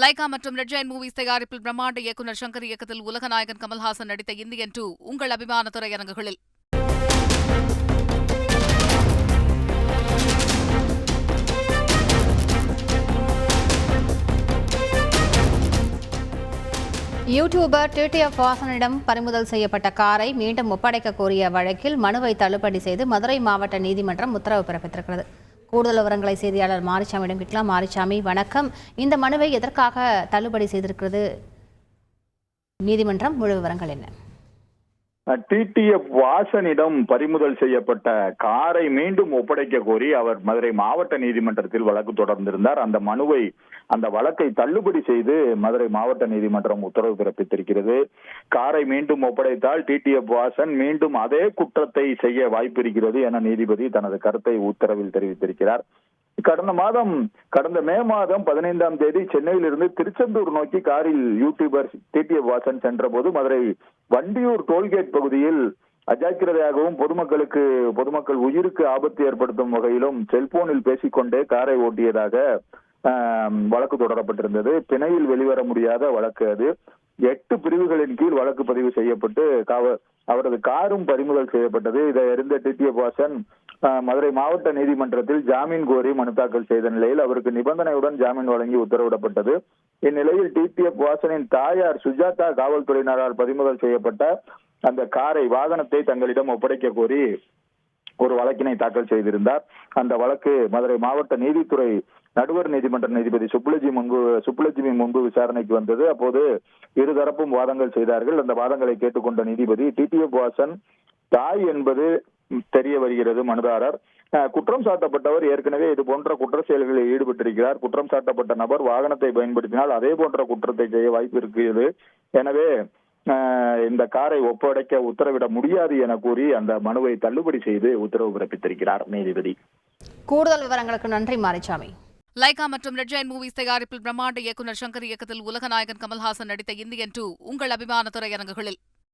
Lyca மற்றும் red Jain movies தயாரிப்பில் பிரம்மாண்ட இயக்குநர் சங்கர் இயக்கத்தில் உலகநாயகன் கமல்ஹாசன் நடித்த இந்தியன் டூ உங்கள் அபிமான திரையரங்குகளில். யூடியூபர் டிடிஎஃப் வாசனிடம் பறிமுதல் செய்யப்பட்ட காரை மீண்டும் ஒப்படைக்க கோரிய வழக்கில் மனுவை தள்ளுபடி செய்து மதுரை மாவட்ட நீதிமன்றம் உத்தரவு பிறப்பித்திருக்கிறது. கூடுதல் விவரங்களை செய்தியாளர் மாரிசாமியிடம் கேட்கலாம். மாரிசாமி வணக்கம். இந்த மனுவை எதற்காக தள்ளுபடி செய்திருக்கிறது? நீதிமன்றம் முழு விவரங்கள் என்ன? டிடிஎஃப் வாசனிடம் பறிமுதல் செய்யப்பட்ட காரை மீண்டும் ஒப்படைக்க கோரி அவர் மதுரை மாவட்ட நீதிமன்றத்தில் வழக்கு தொடர்ந்திருந்தார். அந்த மனுவை அந்த வழக்கை தள்ளுபடி செய்து மதுரை மாவட்ட நீதிமன்றம் உத்தரவு பிறப்பித்திருக்கிறது. காரை மீண்டும் ஒப்படைத்தால் டிடிஎஃப் வாசன் மீண்டும் அதே குற்றத்தை செய்ய வாய்ப்பு இருக்கிறது என நீதிபதி தனது கருத்தை உத்தரவில் தெரிவித்திருக்கிறார். கடந்த மாதம் கடந்த மே மாதம் பதினைந்தாம் தேதி சென்னையிலிருந்து திருச்செந்தூர் நோக்கி காரில் யூடியூபர் டிடிஎஃப் வாசன் சென்ற போது மதுரை வண்டியூர் டோல்கேட் பகுதியில் அஜாக்கிரதையாகவும் பொதுமக்களுக்கு பொதுமக்கள் உயிருக்கு ஆபத்து ஏற்படுத்தும் வகையிலும் செல்போனில் பேசிக்கொண்டே காரை ஓட்டியதாக வழக்கு தொடரப்பட்டிருந்தது. பிணையில் வெளிவர முடியாத வழக்கு அது. எட்டு பிரிவுகளின் கீழ் வழக்கு பதிவு செய்யப்பட்டு காவ- அவரது காரும் பறிமுதல் செய்யப்பட்டது. இதை அறிந்த டிடிஎஃப் வாசன் மதுரை மாவட்ட நீதிமன்றத்தில் ஜாமீன் கோரி மனு தாக்கல் செய்த நிலையில் அவருக்கு நிபந்தனையுடன் ஜாமீன் வழங்கி உத்தரவிடப்பட்டது. இந்நிலையில் டிபிஎஃப் வாசனின் தாயார் சுஜாதா காவல்துறையினரால் பறிமுதல் செய்யப்பட்ட அந்த காரை வாகனத்தை தங்களிடம் ஒப்படைக்க கோரி ஒரு வழக்கினை தாக்கல் செய்திருந்தார். அந்த வழக்கு மதுரை மாவட்ட நீதித்துறை நடுவர் நீதிமன்ற நீதிபதி சுப்புலஜி முன்பு சுப்புலட்சுமி முன்பு விசாரணைக்கு வந்தது. அப்போது இருதரப்பும் வாதங்கள் செய்தார்கள். அந்த வாதங்களை கேட்டுக்கொண்ட நீதிபதி டிடிஎஃப் வாசன் தாய் என்பது தெரிய வருகிறது மனுதாரர். குற்றம் சாட்டப்பட்டவர் ஏற்கனவே இது போன்ற குற்ற செயல்களில் ஈடுபட்டிருக்கிறார். குற்றம் சாட்டப்பட்ட நபர் வாகனத்தை பயன்படுத்தினால் அதே போன்ற குற்றத்தை செய்ய வாய்ப்பு இருக்கிறது. எனவே இந்த காரை ஒப்படைக்க உத்தரவிட முடியாது என கூறி அந்த மனுவை தள்ளுபடி செய்து உத்தரவு பிறப்பித்திருக்கிறார் நீதிபதி. கூடுதல் விவரங்களுக்கு நன்றி மாரிசாமி லைகா மற்றும் ரெட் ஜெயின் மூவிஸ் தயாரிப்பில் பிரம்மாண்ட இயக்குநர் சங்கர் இயக்கத்தில் உலகநாயகன் கமல்ஹாசன் நடித்த இந்தியன் டூ உங்கள் அபிமான திரையரங்குகளில்